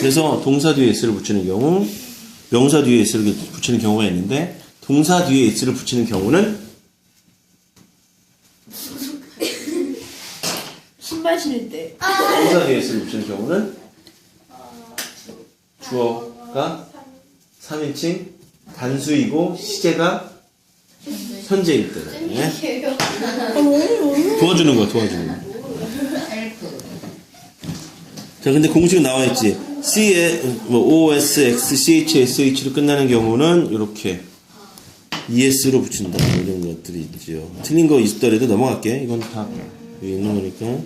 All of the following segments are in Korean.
그래서 동사 뒤에 s를 붙이는 경우, 명사 뒤에 s를 붙이는 경우가 있는데, 동사 뒤에 s를 붙이는 경우는 신발 신을 때. 동사 뒤에 s를 붙이는 경우는 주어가 3인칭, 단수이고 시제가 현재일 때. 네? 도와주는 거야, 도와주는 거. 헬프. 자, 근데 공식은 나와 있지. C에 뭐 O, S, X, C, H, S, H로 끝나는 경우는 이렇게 ES로 붙인다. 뭐 이런 것들이 있죠. 틀린 거 있더라도 넘어갈게. 이건 다 여기 있는 거니까.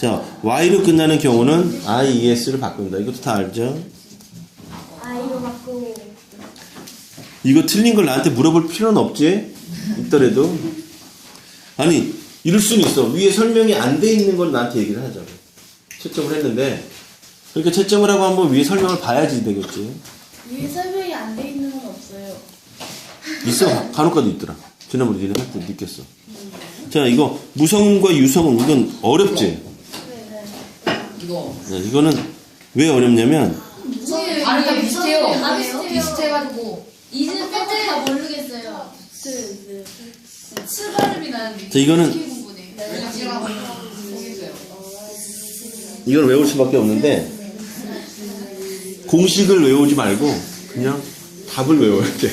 자, Y로 끝나는 경우는 I, ES를 바꾼다. 이것도 다 알죠? 아이로 바꾸고. 이거 틀린 걸 나한테 물어볼 필요는 없지? 있더라도. 아니, 이럴 수는 있어. 위에 설명이 안 돼 있는 걸 나한테 얘기를 하자고. 채점을 했는데. 그러니까 채점을 하고 한번 위에 설명을 봐야지 되겠지. 위에 설명이 안 돼 있는 건 없어요. 있어. 간혹가도 있더라. 지난번에 니네 할때 느꼈어. 자, 이거 무성음과 유성음. 이건 어렵지? 이거. 네, 이거는 왜 어렵냐면, 아니, 다 비슷해요. 다 비슷해요. 비슷해가지고. 이즈는 뺀지 다 모르겠어요. 스 발음이 나는데. 자, 이거는, 구 이걸 외울 수밖에 없는데, 공식을 외우지 말고, 그냥 답을 외워야 돼.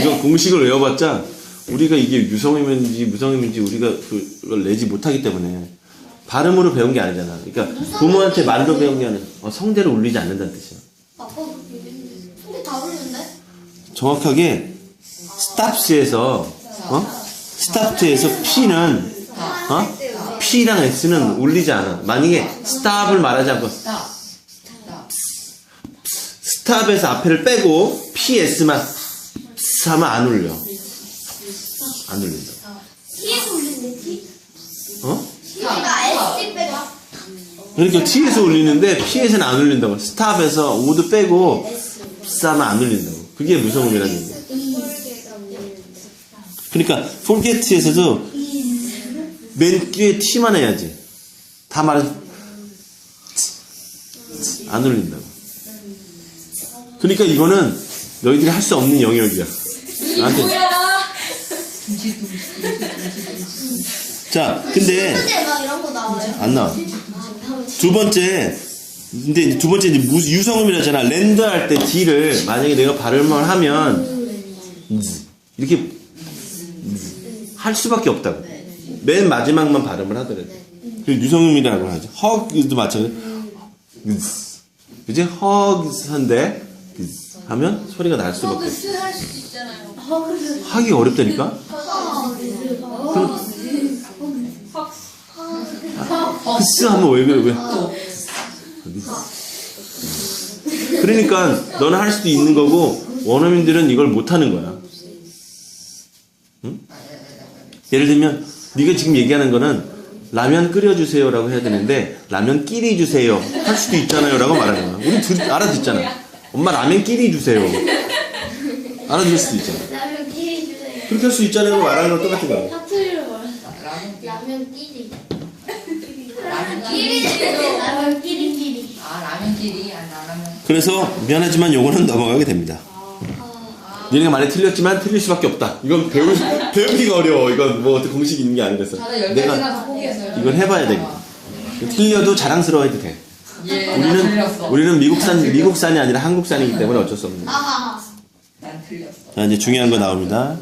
이거 공식을 외워봤자, 우리가 이게 유성음인지 무성음인지 우리가 그걸 내지 못하기 때문에, 발음으로 배운 게 아니잖아. 그러니까 부모한테 말로 배운 게 아니라, 어, 성대를 울리지 않는다는 뜻이야. 아빠 근데 다 모르는데? 정확하게, 스탑스에서, 어? 스탑트에서 P는, 어? P랑 S는 울리지 않아. 만약에 스탑을 말하지 않고, 스탑. 스탑. 스탑에서 앞에를 빼고 PS만 하면 안 울려. 안 울린다. T에서 울리는데 T? 어? T가 S 빼고. 그러니까 T에서 울리는데 P에서는 안 울린다고. 스탑에서 오도 빼고 하면 안 울린다고. 그게 무성음이라는 얘기야. 그러니까 forget에서도 맨 뒤에 T만 해야지. 다 말해서 안 울린다고. 그러니까 이거는 너희들이 할 수 없는 영역이야. 나한테. 자, 근데. 안 나와. 두 번째, 근데 두 번째 이제 무- 유성음이라잖아. 랜드 할 때 D를 만약에 내가 발음을 하면 이렇게 할 수밖에 없다고. 맨 마지막만 발음을 하더라도. 그 유성음이라고 하죠. 헉도 마찬가지. 그지? 헉인데 하면 소리가 날 수밖에 없어. 할수 있잖아요. 하기 어렵다니까? 흐스 하면 왜 그래 왜? 그러니까 너는 할 수도 있는 거고 원어민들은 이걸 못 하는 거야. 응? 예를 들면 네가 지금 얘기하는 거는 라면 끓여주세요라고 해야 되는데 라면 끼리 주세요 할 수도 있잖아요라고 말하는 거야. 우리 들, 알아듣잖아. 엄마 라면 끼리 주세요. 알아들을 수도 있잖아. 라면 끼리 주세요. 그렇게 할 수 있잖아요. 말하는 거 똑같은 거야. 사투리로 말했어. 라면. 라면 끼리. 라면 끼리 끼리. 라면 끼리 끼리. 아, 라면 끼리. 아니, 라면. 그래서 미안하지만 요거는 넘어가게 됩니다. 니네가 많이 틀렸지만 틀릴 수밖에 없다. 이건 배우, 배우기가 어려워. 이건 뭐 어떤 공식이 있는 게 아니라서. 저는 열 내가 가지나 다 포기했어요. 이걸 해봐야 되겠다. 틀려도 자랑스러워해도 돼. 예, 난 우리는, 틀렸어. 우리는 미국산, 미국산이 아니라 한국산이기 때문에 어쩔 수 없는 거야. 아하. 난 틀렸어. 자, 이제 중요한 거 나옵니다.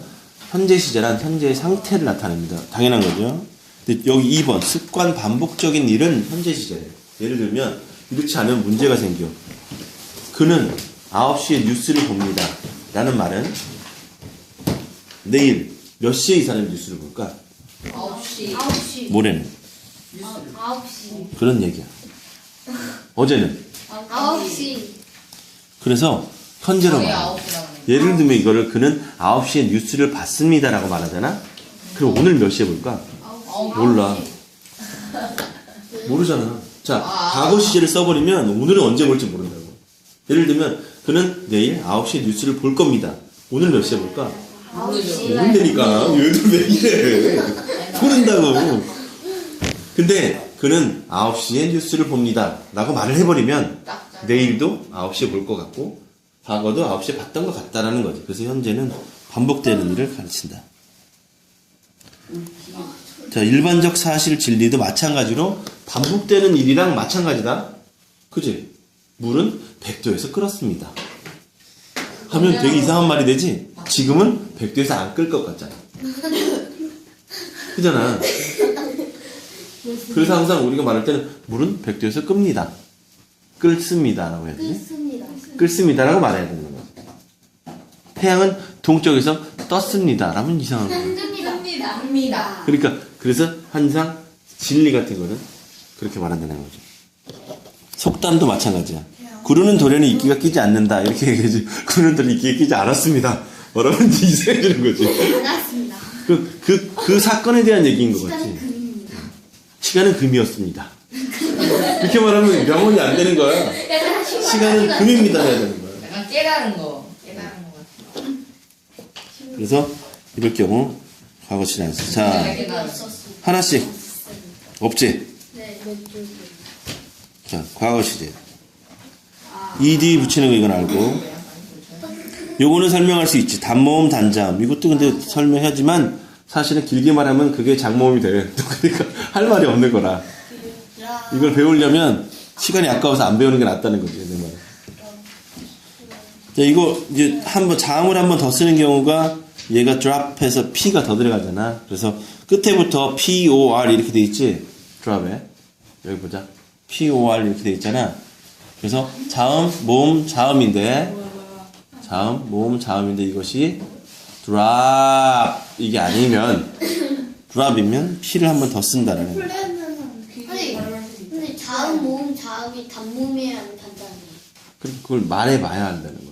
현재 시제란 현재의 상태를 나타냅니다. 당연한 거죠. 근데 여기 2번, 습관 반복적인 일은 현재 시제예요. 예를 들면, 이렇지 않으면 문제가 생겨. 그는 9시에 뉴스를 봅니다. 라는 말은 내일 몇 시에 이 사람이 뉴스를 볼까? 9시. 9시. 모레는. 9시. 그런 얘기야. 어제는. 9시. 그래서 현재로 말해. 9시라고. 예를 들면 이거를 그는 9시에 뉴스를 봤습니다라고 말하잖아? 그럼 오늘 몇 시에 볼까? 몰라. 모르잖아. 자, 과거 시제를 써버리면 오늘은 언제 볼지 모른다고. 예를 들면 그는 내일 9시에 뉴스를 볼 겁니다. 오늘 몇 시에 볼까? 모르죠. 모른다니까. 얘들 왜 이래. 모른다고. 근데 그는 9시에 뉴스를 봅니다. 라고 말을 해버리면. 내일도 9시에 볼 것 같고 과거도 9시에 봤던 것 같다라는 거지. 그래서 현재는 반복되는 일을 가르친다. 자, 일반적 사실 진리도 마찬가지로 반복되는 일이랑 마찬가지다. 그지? 물은 100도에서 끓었습니다. 하면 되게 이상한 말이 되지? 지금은 100도에서 안끓것 같잖아. 그잖아. 그래서 항상 우리가 말할 때는 물은 100도에서 끕니다. 끓습니다. 라고 해야 되지? 끓습니다. 끓습니다라고 말해야 되는 거지. 태양은 동쪽에서 떴습니다. 라면 이상한 거야. 뜹니다. 그러니까 그래서 항상 진리 같은 거는 그렇게 말한다는 거죠. 속담도 마찬가지야. 구르는 돌에는 이끼가 끼지 않는다. 이렇게 얘기하지. 구르는 돌에 이끼가 끼지 않았습니다. 뭐라면 이상해 지는 거지. 반갑습니다. 그, 그, 그 사건에 대한 얘기인 것 시간은 같지. 금입니다. 시간은 금이었습니다. 이렇게 말하면 명언이 안 되는 거야. 시간은 금입니다. 해야 되는 거야. 약간 깨달은 거. 깨달은 거 같아. 그래서 이럴 경우 과거 진행했어. 자, 하나씩. 없지? 네. 자, 과거 시제. Ed 붙이는 거 이건 알고. 요거는 설명할 수 있지. 단모음, 단자음. 이것도 근데 설명하지만 사실은 길게 말하면 그게 장모음이 돼. 그러니까 할 말이 없는 거라. 이걸 배우려면 시간이 아까워서 안 배우는 게 낫다는 거지, 내 말은. 자, 이거 이제 한번 자음을 한 번 더 쓰는 경우가 얘가 drop해서 p가 더 들어가잖아. 그래서 끝에부터 por 이렇게 돼 있지. drop에. 여기 보자. por 이렇게 돼 있잖아. 그래서 자음, 모음, 자음인데 자음, 모음, 자음인데 이것이 drop 이게 아니면 drop이면 p를 한 번 더 쓴다라는 거야. 아니, 근데 자음 모음 자음이 단모음이에요, 아니면 단자음이에요? 그러니까 그걸 말해봐야 한다는 거야.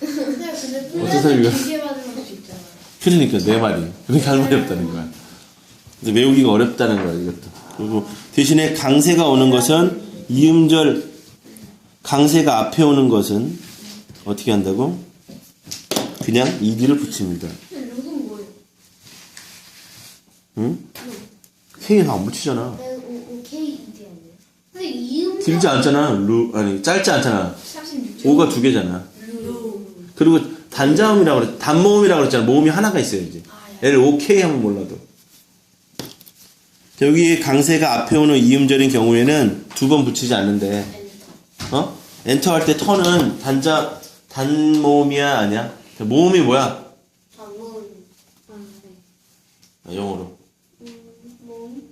근데 근데 어떤 사람이 이거- 길게 받으면 할수 있잖아. 그러니까 내 말이 그러니까 할 말이 없다는 거야. 근데 외우기가 어렵다는 거야 이것도. 그리고 대신에 강세가 오는 것은 이음절 강세가 앞에 오는 것은 어떻게 한다고? 그냥 ed를 붙입니다. 룩은 뭐예요? 응? K는 안 붙이잖아. 네, 오, 오, K, E, D 아니에요? 근데 이음 길지 않잖아. 루 아니 짧지 않잖아. 36점. 오가 두 개잖아. 그리고 단자음이라고 그랬 단모음이라고 그랬잖아. 모음이 하나가 있어야지. L O K 하면 몰라도. 자, 여기 강세가 앞에 오는 이음절인 경우에는 두 번 붙이지 않는데, 어? 엔터 할 때 턴은 단자 단모음이야 아니야? 자, 모음이 뭐야? 단모음 아, 네. 아, 영어로 음, 모음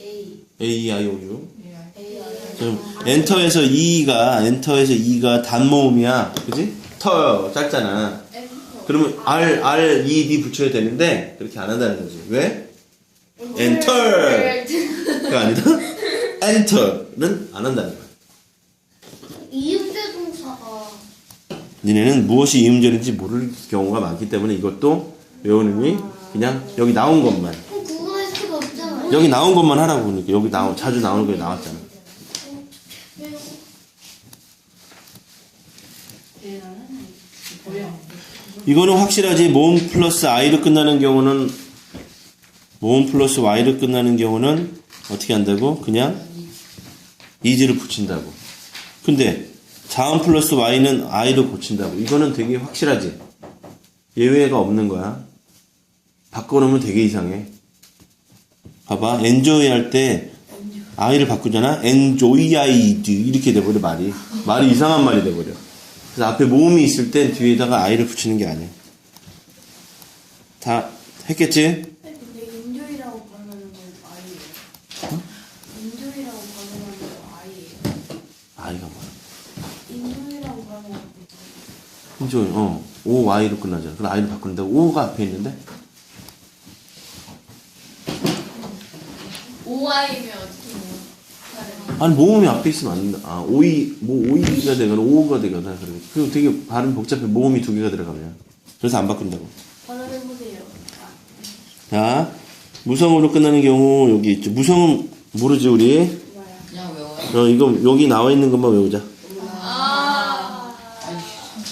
A A I O U. A I 좀 엔터에서 E가 엔터에서 E가 단모음이야, 그지? 터 짧잖아. 그러면 R R E D 붙여야 되는데 그렇게 안 한다는 거지. 왜? 엔터가 아니다. 엔터는 안 한다는 거야. 이음대 동사가 니네는 무엇이 이음절인지 모를 경우가 많기 때문에 이것도 외우느니 그냥 여기 나온 것만. 여기 나온 것만 하라고 그러니까 여기 나온 자주 나오는 게 나왔잖아. 이거는 확실하지 모음 플러스 i로 끝나는 경우는 모음 플러스 y로 끝나는 경우는 어떻게 한다고? 그냥 이지를 붙인다고. 근데 자음 플러스 y는 i로 고친다고. 이거는 되게 확실하지. 예외가 없는 거야. 바꿔놓으면 되게 이상해. 봐봐. enjoy 할 때 i를 바꾸잖아. enjoyed 이렇게 돼버려 말이. 말이 이상한 말이 돼버려. 그래서 앞에 모음이 있을 땐 뒤에다가 i를 붙이는 게 아니야. 다 했겠지? 근데 인조이라고 발음하는 건 아이예요. 인조이라고 발음하는 건 아이예요. i가 뭐야? 인조이라고 발음하는 건 enjoy, 어. o, y로 끝나잖아. 그럼 i를 바꾼다고? o가 앞에 있는데? 오아이면 어떻게 뭐? 아니, 모음이 앞에 있으면 안 된다. 아, 오이, 뭐, 오이가 되거나 오가 되거나 그래. 그리고 되게 발음 복잡해. 모음이 두 개가 들어가면. 그래서 안 바꾼다고. 발음해 보세요. 자, 무성으로 끝나는 경우 여기 있죠. 무성은 모르지, 우리? 뭐야? 그냥 외워요. 어, 이거 여기 나와 있는 것만 외우자.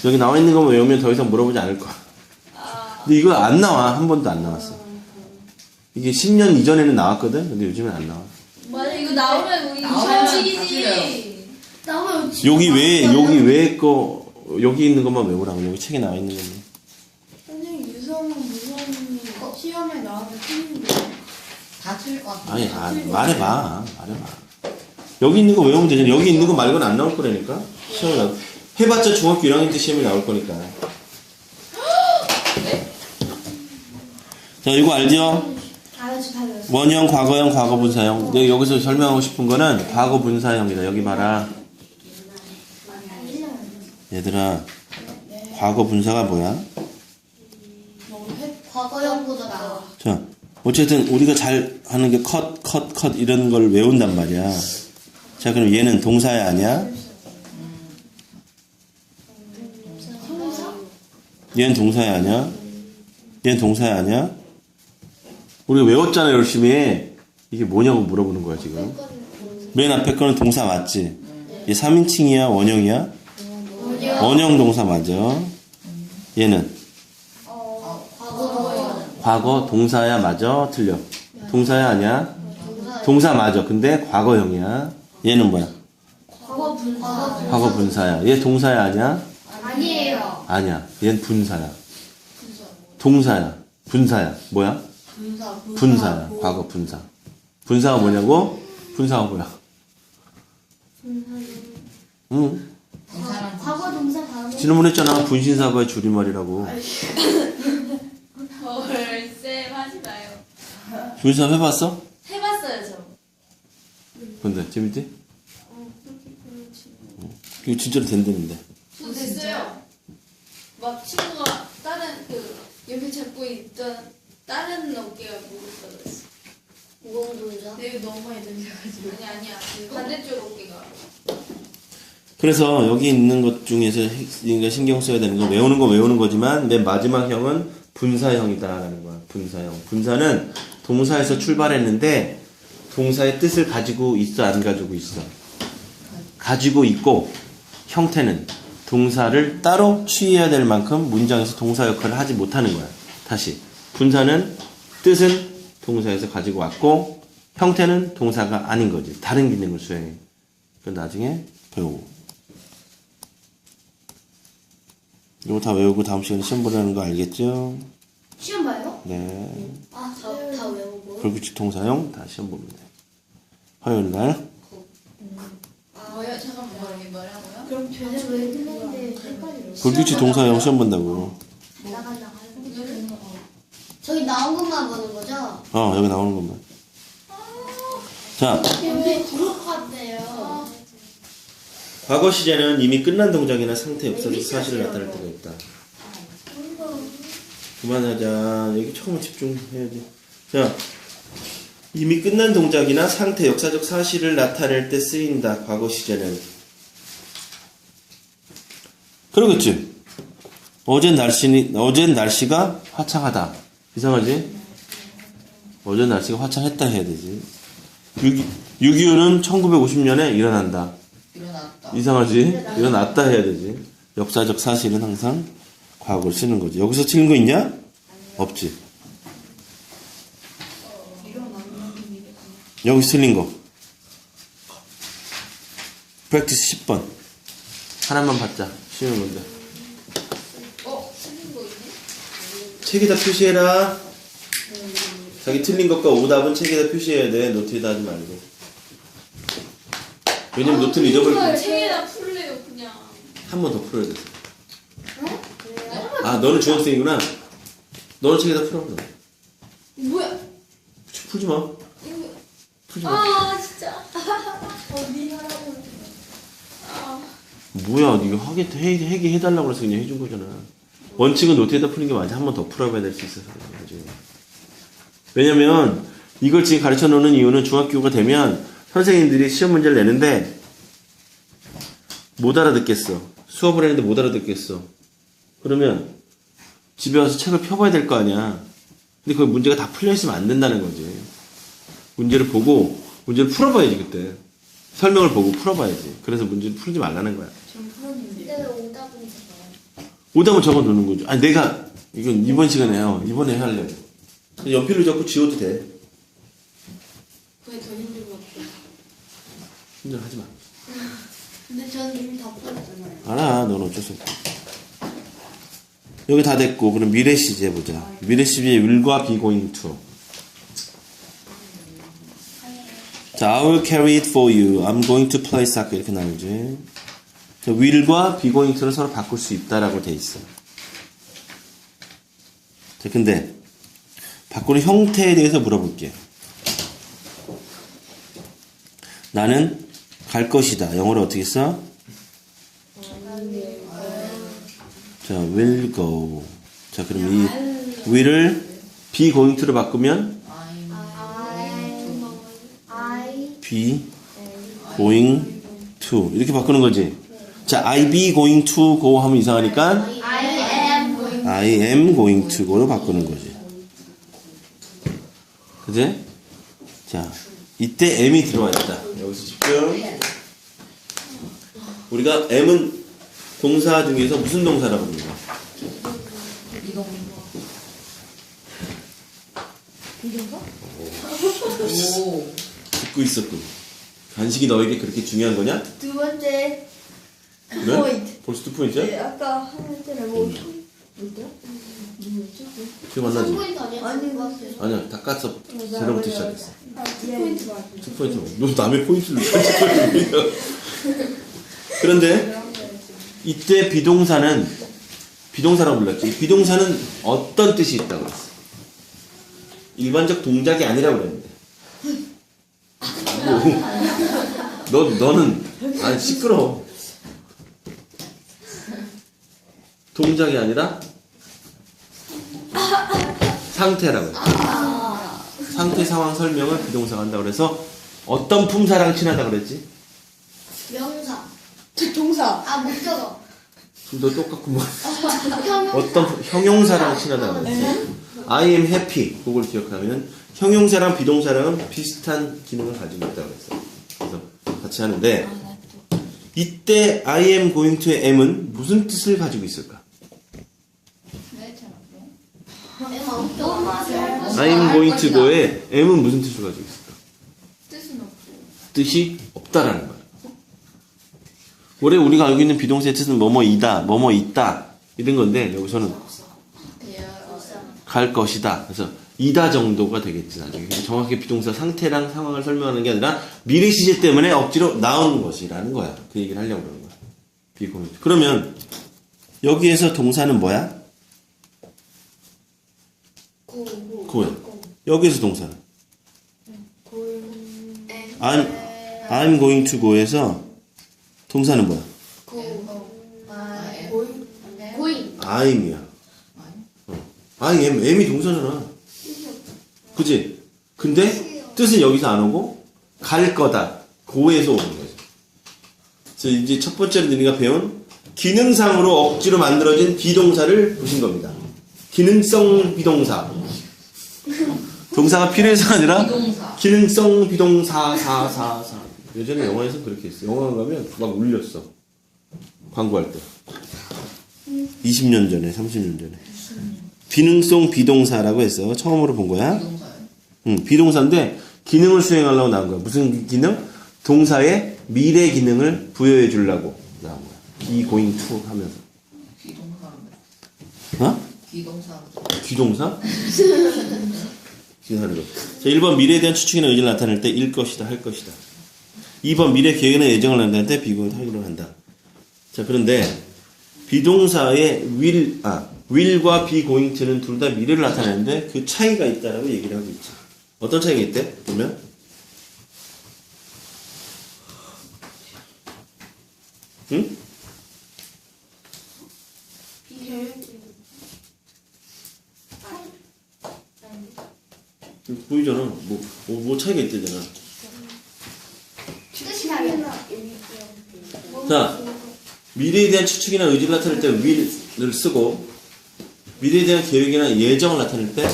아. 여기 나와 있는 것만 외우면 더 이상 물어보지 않을 거야. 근데 이거 안 나와. 한 번도 안 나왔어. 이게 10년 이전에는 나왔거든? 근데 요즘엔 안 나와. 맞아 이거 나오면 우리 나오면 여기 왜 여기 왜 거 여기 있는 것만 외우라고 여기 책에 나와 있는 것만. 선생님 유성은 무성이 시험에 나와서 틀린데 다 틀릴 것 같아. 아니 아, 말해봐 말해봐. 여기 있는 거 외우면 되잖아. 여기 있는 거 말고는 안 나올 거라니까. 시험에 나. 해봤자 중학교 1학년 때 시험에 나올 거니까. 자 이거 알죠? 원형, 과거형, 과거분사형. 내가 여기서 설명하고 싶은 거는 과거분사형이다. 여기 봐라. 얘들아, 과거분사가 뭐야? 과거형보다 나아. 자, 어쨌든 우리가 잘 하는 게 컷, 컷, 컷 이런 걸 외운단 말이야. 자, 그럼 얘는 동사야 아니야? 성사? 얘는 동사야 아니야? 얘는 동사야 아니야? 우리가 외웠잖아, 열심히. 이게 뭐냐고 물어보는 거야, 지금. 맨 앞에 거는 동사 맞지? 얘 3인칭이야, 원형이야? 원형 동사 맞아. 얘는. 과거 동사야 맞아? 틀려. 동사야 아니야? 동사. 맞아. 근데 과거형이야. 얘는 뭐야? 과거 분. 과거 과거 분사야. 얘 동사야 아니야? 아니에요. 아니야. 얘는 분사야. 동사야. 분사야. 뭐야? 분사 분사야. 과거 분사. 분사가 뭐냐고? 분사가 뭐야? 응. 과거 동사 다음에 지난번에 했잖아. 분신사고의 줄임말이라고. 하지 마요. 분사 해봤어? 해봤어요 저. 근데 재밌지? 이거 진짜로 된다는데. 저 됐어요. 막 친구가 다른 그 옆에 잡고 있던 다른 어깨가 무겁어졌어. 무거운 동사. 근데 이거 너무 많이 들려가지고. 아니 아니야. 그 반대쪽 어깨가. 그래서 여기 있는 것 중에서 우리가 신경 써야 되는 건 외우는 거 외우는 거지만 맨 마지막 형은 분사형이다라는 거야. 분사형. 분사는 동사에서 출발했는데 동사의 뜻을 가지고 있어 안 가지고 있어. 가지고 있고 형태는 동사를 따로 취해야 될 만큼 문장에서 동사 역할을 하지 못하는 거야. 다시 분사는 뜻은 동사에서 가지고 왔고 형태는 동사가 아닌 거지. 다른 기능을 수행해. 그건 나중에 배우고. 이거 다 외우고 다음 시간에 시험 보라는 거 알겠죠? 시험 봐요? 네. 아, 다, 다 외우고. 불규칙 통사형 다 시험 돼. 화요일 날. 뭐요? 잠깐만 뭐 이게 뭐라고요? 그럼 아, 저 제대로 외우는데 헷갈려. 불규칙 통사형 시험 본다고. 나가, 나가. 저기 나온 것만 보는 거죠? 어, 여기 나오는 것만. 자, 근데 그룹 같네요. 과거 시제는 이미 끝난 동작이나 상태, 역사적 사실을 나타낼 때가 있다. 그만하자. 여기 처음에 집중해야지. 자, 이미 끝난 동작이나 상태, 역사적 사실을 나타낼 때 쓰인다. 과거 시제는. 그러겠지. 어젠 날씨니, 어젠 날씨가 화창하다. 이상하지? 어젠 날씨가 화창했다 해야 되지. 6.25는 1950년에 일어난다. 일어났다. 이상하지? 일어났다 해야 되지. 역사적 사실은 항상 과거를 쓰는 거지. 여기서 틀린 거 있냐? 없지. 여기 틀린 거. 프랙티스 10번. 하나만 받자. 쉬운 건데. 어? 틀린 거 있네? 책에다 표시해라. 자기 틀린 것과 오답은 책에다 표시해야 돼. 노트에다 하지 말고. 왜냐면 노트는 잊어버릴 거야. 책에다 풀래요 그냥. 한 번 더 풀어야 돼. 아, 너는 중학생이구나. 너는 책에다 풀어. 그럼. 뭐야? 풀지 마. 아 진짜. 어디 하라고 뭐야, 이거 하게, 해, 해게 해달라고 그래서 그냥 해준 거잖아. 원칙은 노트에다 푸는 게 맞아. 한 번 더 풀어봐야 될 수 있어서. 나중에. 왜냐면, 이걸 지금 가르쳐 놓는 이유는 중학교가 되면 선생님들이 시험 문제를 내는데 못 알아듣겠어. 수업을 했는데 못 알아듣겠어. 그러면 집에 와서 책을 펴봐야 될 거 아니야. 근데 그 문제가 다 풀려 있으면 안 된다는 거지. 문제를 보고, 문제를 풀어봐야지, 그때. 설명을 보고 풀어봐야지. 그래서 문제를 풀지 말라는 거야. 전 풀었는데 오답은 적어요? 오답을 적어 놓는 거죠. 아니, 내가, 이건 이번 시간에 요 이번에 하려고. 연필로 적고 지워도 돼. 그게 더 힘든 것 같아요 힘들어하지 마. 근데 저는 이미 다 풀었잖아요. 알아, 넌 어쩔 수 없고. 여기 다 됐고, 그럼 미래 시제 보자. 미래 시제의 be going to. 자, I will carry it for you. I'm going to play soccer. 이렇게 나오지. 자, will과 be going to를 서로 바꿀 수 있다라고 돼 있어. 자, 근데, 바꾸는 형태에 대해서 물어볼게. 나는 갈 것이다. 영어로 어떻게 써? 자, will go. 자, 그럼 이 will을 be going to로 바꾸면 I be going to 이렇게 바꾸는 거지. 자, I be going to go 하면 이상하니까 I am going. To go로 바꾸는 거지. 그지? 자, 이때 am이 들어와 있다. 여기서 집중. 우리가 am은 동사 중에서 무슨 동사라고 부르냐? 오. 듣고 있었군. 간식이 너에게 그렇게 중요한 거냐? 두 번째 그래? 포인트. 벌써 두 포인트야? 네, 아까 하는 때는 뭐 뭐죠? 지금 만나지? 포인트 아니야? 아닌 것 같아요. 아니야, 다 깠어. 새로부터 시작했어. 포인트 맞아. 두 포인트. 너 남의 포인트를 찾고 그런데 이때 비동사는 비동사라고 불렀지. 비동사는 어떤 뜻이 있다고 그랬어? 일반적 동작이 아니라고 그랬는데. 뭐, 너 너는 아니 시끄러. 동작이 아니라 상태라고 했어. 상태 상황 설명을 비동사가 한다고 그래서 어떤 품사랑 친하다 그랬지? 명사. 동사. 아 목적어. 너 똑같고 뭐 형용. 어떤 형용사랑 친하다 그랬지? I am happy 그걸 기억하면은 형용사랑 비동사랑은 비슷한 기능을 가지고 있다고 그랬어. 그래서 같이 하는데 이때 I am going to의 M은 무슨 뜻을 가지고 있을까? I am going to go의 M은 무슨 뜻을 가지고 있을까? 뜻은 없고. 뜻이 없다라는 거야. 원래 우리가 알고 있는 비동사의 뜻은 뭐뭐이다, 뭐뭐 있다 이런 건데 여기서는 갈 것이다. 그래서 이다 정도가 되겠지 나중에. 근데 정확히 비동사 상태랑 상황을 설명하는 게 아니라 미래 시제 때문에 억지로 나오는 것이라는 거야. 그 얘기를 하려고 그러는 거야. 비공유. 그러면 여기에서 동사는 뭐야? 고. 고야. 여기에서 동사는 I'm I'm going to go에서 동사는 뭐야? 고. 고인. 고인. I'm이야. 어. I am, am이 동사잖아. 그지? 근데 뜻은 여기서 안 오고 갈 거다. 고에서 오는 거지. 그래서 이제 첫 번째로 우리가 배운 기능상으로 억지로 만들어진 비동사를 보신 겁니다. 기능성 비동사. 동사가 필요해서가 아니라 비동사. 기능성 비동사 사사 사. 예전에 영화에서 그렇게 했어. 영화 가면 막 울렸어. 광고할 때. 20년 전에, 30년 전에. 기능성 비동사라고 해서 처음으로 본 거야. 응, 비동사인데 기능을 수행하려고 나온 거야. 무슨 기능? 동사의 미래 기능을 부여해 주려고 나온 거야. be going to 하면서. 어? 비동사로. 귀동사? 기능하는 거. 자, 1번 미래에 대한 추측이나 의지를 나타낼 때 일 것이다, 할 것이다. 2번 미래 계획이나 예정을 나타낼 때 비공을 하기로 한다. 자, 그런데 비동사의 will, 아, will과 be going to는 둘 다 미래를 나타내는데 그 차이가 있다라고 얘기를 하고 있지. 어떤 차이가 있대? 보면 응? 보이잖아. 뭐, 뭐, 뭐 차이가 있대잖아. 자, 미래에 대한 추측이나 의지를 나타낼 때 will을 쓰고 미래에 대한 계획이나 예정을 나타낼 때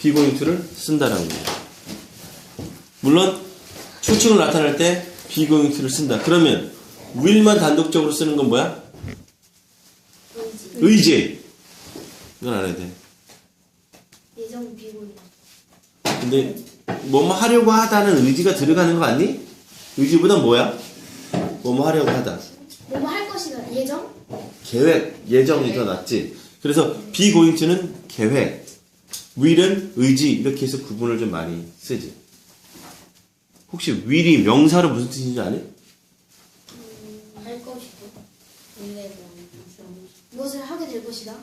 going to를 쓴다라는 거예요. 물론 추측을 나타낼 때 going to를 쓴다. 그러면 will만 단독적으로 쓰는 건 뭐야? 의지. 이건 알아야 돼. 예정 비고인. 근데 뭐뭐 하려고 하다는 의지가 들어가는 거 아니? 의지보다 뭐야? 뭐뭐 하려고 하다. 뭐뭐 할 것이다. 예정? 계획, 예정이 더 낫지. 그래서 to는 계획, will은 의지 이렇게 해서 구분을 좀 많이 쓰지. 혹시 will이 명사로 무슨 뜻인지 아니? 할 것이다. 무엇을 하게 될 것이다.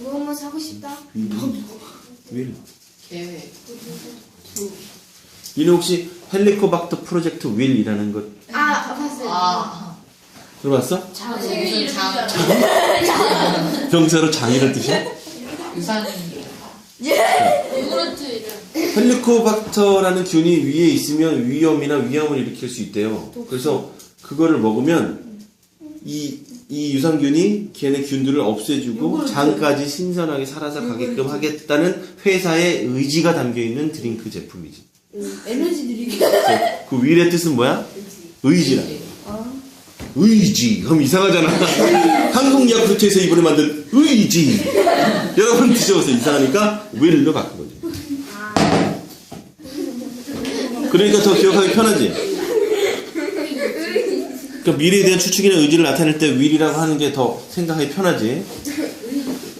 무엇을 하고 싶다. will. 계획. 이는 혹시 헬리코박터 프로젝트 will이라는 것 아, 봤어요. 아. 들어봤어? 아, 이름 장- 줄 명사로 장이라는 뜻이야? 유산이. 요구르트 이름. 헬리코박터라는 균이 위에 있으면 위염이나 위암을 일으킬 수 있대요. 그래서 그거를 먹으면 이, 이 유산균이 걔네 균들을 없애주고 장까지 신선하게 살아서 가게끔 하겠다는 회사의 의지가 담겨 있는 드링크 제품이지. 에너지 드링크. 그 위의 뜻은 뭐야? 의지라. 의지. 그럼 이상하잖아. 한국 야쿠르트에서 이번에 만든 의지. 여러분 드셔보세요. 이상하니까 will로 바꾼 거지. 그러니까 더 기억하기 편하지. 그러니까 미래에 대한 추측이나 의지를 나타낼 때 will이라고 하는 게 더 생각하기 편하지.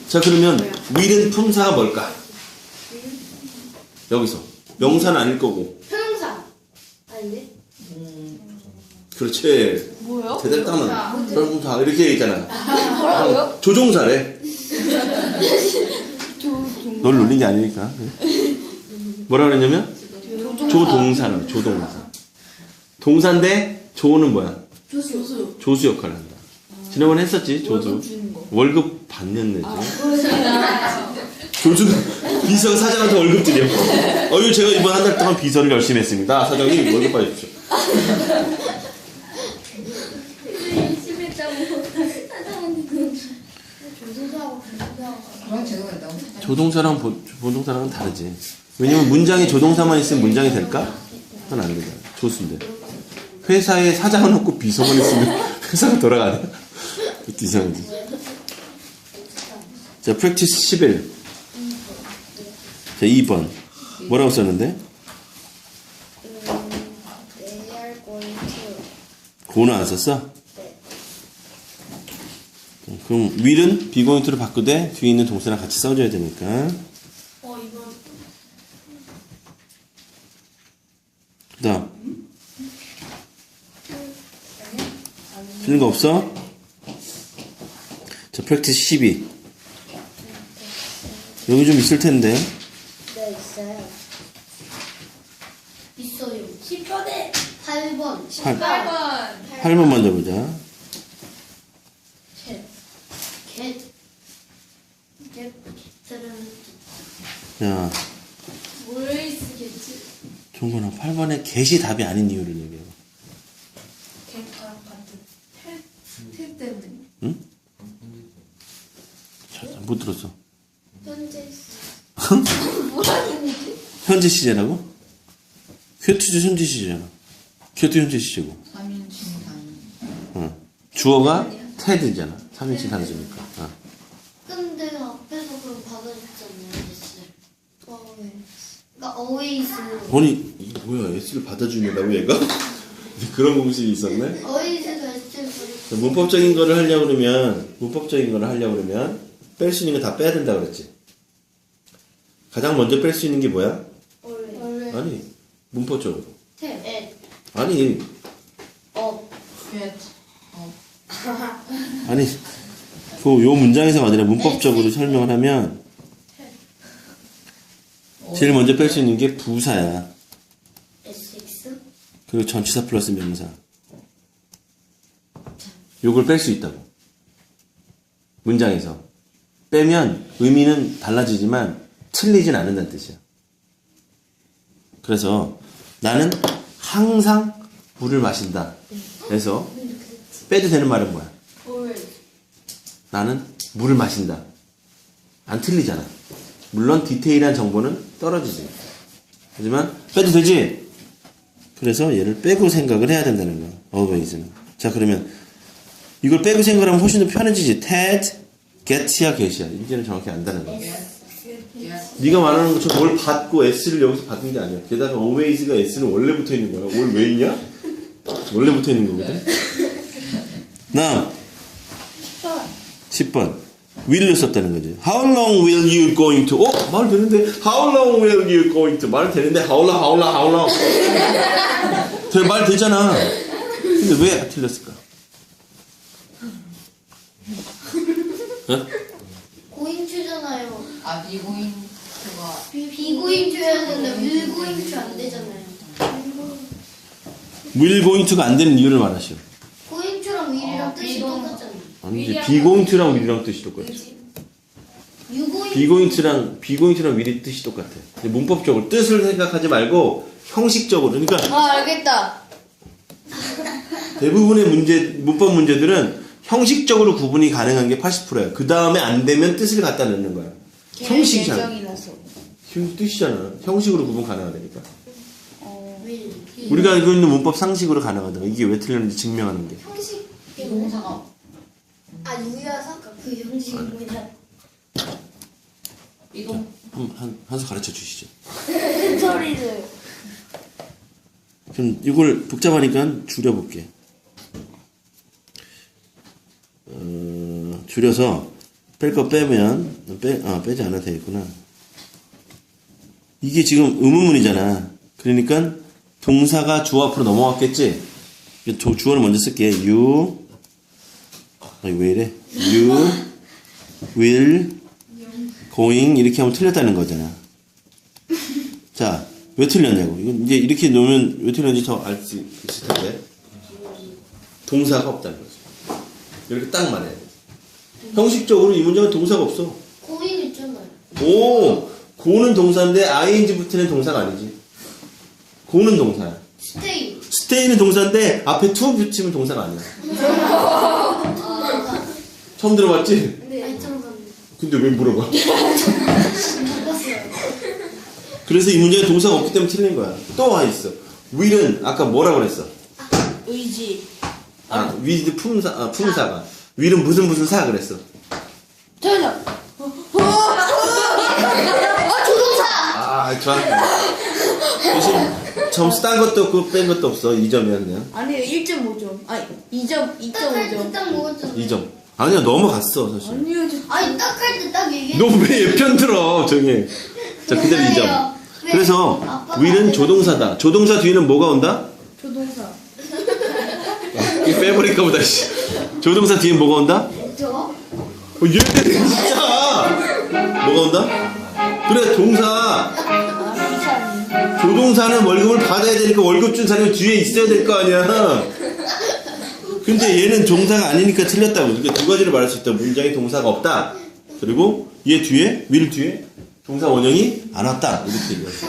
자 그러면 will은 품사가 뭘까? 여기서 명사는 아닐 거고. 형용사. 아닌데? 그렇지. 뭐요? 따면 조종사 이렇게 얘기했잖아. 뭐라고요? 조종사래. 널 놀린 게 아니니까. 뭐라 그랬냐면 조동사는 조동사. 동사인데 조는 뭐야? 조수. 조수 역할을 한다. 지난번에 했었지 조수. 월급 받는 애지. 조수는 비서가 사장한테 월급 드려. 어유 제가 이번 한 달 동안 비서를 열심히 했습니다. 사장님 월급 받으십시오. 조동사랑 보- 본동사랑은 다르지. 왜냐면 문장에 조동사만 있으면 문장이 될까? 그건 안 되잖아. 조수인데. 회사에 사장은 없고 비서만 있으면 회사가 돌아가네. 그것도 이상하지. 자, practice 11. 자, 2번. 뭐라고 썼는데? 고는 안 썼어? 네. 그럼 will은 to로 바꾸되 뒤에 있는 동사랑 같이 써줘야 되니까. 어, 이번. 그 다음. 틀린 거 없어? 자, practice 12. 여기 좀 있을 텐데. 네, 있어요. 있어요. 10번에 8번. 8. 8번. 8번 먼저 보자. 캣. 캣. 캣. 캣은 자, 뭘 쓰겠지? 종건아, 8번에 get이 답이 아닌 이유를 얘기해. 객관 같은. 텔, 텔 때문에. 응? 자, 자, 못 들었어. 현재 뭐라는 얘기? 현재 시제라고? 퀘투도 현재 시제잖아. 퀘투 현재 시제고. 3인칭 단위. 어. 주어가 테드잖아. 3인칭 단수니까. 어. 근데 앞에서 그럼 받아줬잖아요, S. 그러니까 always. 아니, 뭐야, S를 받아주냐고, 얘가? 그런 공식이 있었네? 버리고. 문법적인 거를 하려고 그러면, 문법적인 거를 하려고 그러면, 뺄 수 있는 거 다 빼야 된다 그랬지. 가장 먼저 뺄 수 있는 게 뭐야? always. 아니, 문법적으로. 탭. at. 아니, up. 겟. 어. 아니, 그, 요 문장에서가 아니라 문법적으로 설명을 하면, 제일 먼저 뺄 수 있는 게 부사야. S6. 그리고 전치사 플러스 명사. 요걸 뺄 수 있다고. 문장에서. 빼면 의미는 달라지지만 틀리진 않는다는 뜻이야. 그래서 나는 항상 물을 마신다. 그래서 빼도 되는 말은 뭐야? 나는 물을 마신다. 안 틀리잖아. 물론 디테일한 정보는 떨어지지. 하지만 빼도 되지? 그래서 얘를 빼고 생각을 해야 된다는 거야. always는. 자, 그러면 이걸 빼고 생각하면 훨씬 더 편해지지. Ted, get이야, get이야. 이제는 정확히 안다는 거야. 겟. 네가 말하는 것처럼 뭘 받고 S를 여기서 받은 게 아니야. 게다가 always가 S는 원래 붙어 있는 거야. 올 왜 있냐? 원래 붙어 있는 거거든. 나 10번. Will를 썼다는 거지. How long will you going to? 어? 말 되는데 How long will you going to? 말 되는데 How long, how long, how long? 돼, 말 되잖아. 근데 왜 틀렸을까? 어? 고인추잖아요. 아 비고인트가 비고인추여야 되는데 밀고인추 안 되잖아요. to가 안 되는 이유를 말하시오. 고인추랑 밀이랑 어, 뜻이 비동- 똑같잖아요. 아니지. 비고잉트랑 will이랑 뜻이 똑같아. 비고잉트랑 비고잉트랑 will이 뜻이 똑같아. 근데 문법적으로 뜻을 생각하지 말고 형식적으로. 그러니까 아 알겠다. 대부분의 문제 문법 문제들은 형식적으로 구분이 가능한 게 80%야. 그 다음에 안 되면 뜻을 갖다 넣는 거야. 형식이잖아. 형- 뜻이잖아. 형식으로 구분 가능하다니까. 밀. 우리가 알고 있는 문법 상식으로 가능하다. 이게 왜 틀렸는지 증명하는 게. 형식. 비동사가 아 유야사가 그 형식이 뭐냐? 비동 한, 한, 한수 가르쳐 주시죠. 큰 소리를. 그럼 이걸 복잡하니까 줄여볼게. 어, 줄여서 뺄 거 빼면 빼, 아 빼지 않아도 되겠구나. 이게 지금 의문문이잖아. 그러니까 동사가 주 앞으로 넘어왔겠지. 조- 주어를 먼저 쓸게. You 아니 왜 이래? You will going 이렇게 하면 틀렸다는 거잖아. 자, 왜 틀렸냐고. 이건 이제 이렇게 놓으면 왜 틀렸는지 더 알 수 있을 텐데. 동사가 없다는 거죠. 이렇게 딱 말해야 돼. 형식적으로 이 문장은 동사가 없어. 고인 있잖아요. 오! 고는 동사인데 ing 붙이는 동사가 아니지. 고는 동사야. 스테이. 스테이는 동사인데 앞에 to 붙이면 동사가 아니야. 처음 들어봤지? 네. 아니 잠깐만. 근데 왜 물어봐? 바꿨어요. 그래서 이 문제에 동사가 없기 때문에 틀린 거야. 또와 있어. will은 아까 뭐라고 그랬어? 의지. 아, with 품사, 아, 품사가. will은 무슨 무슨 사 그랬어. 저요. 아 조동사. 아, 좋았네. 대신 점수 딴 것도 없고 뺀 것도 없어. 2점이었네요. 아니요 1.5점. 아니 2점 딱할 2.5점. 때딱 먹었잖아. 2점. 아니야, 넘어갔어, 사실. 아니요 저. 아니 딱 할 때 딱 얘기해. 너왜 편들어, 저기. 자, 그대로 2점. 왜? 그래서 아빠가 will은 안 조동사다. 조동사 뒤에는 뭐가 온다? 조동사. 이거 빼버릴까 보다, 씨. 조동사 뒤에 뭐가 온다? 저? 어, 얘 진짜! 뭐가 온다? 그래, 동사. 아 비찬. 조동사는 월급을 받아야 되니까 월급 준 사람이 뒤에 있어야 될 거 아니야. 근데 얘는 동사가 아니니까 틀렸다고. 이게 두 가지를 말할 수 있다. 문장에 동사가 없다. 그리고 얘 뒤에, will 뒤에 동사 원형이 안 왔다. 이렇게 얘기했어.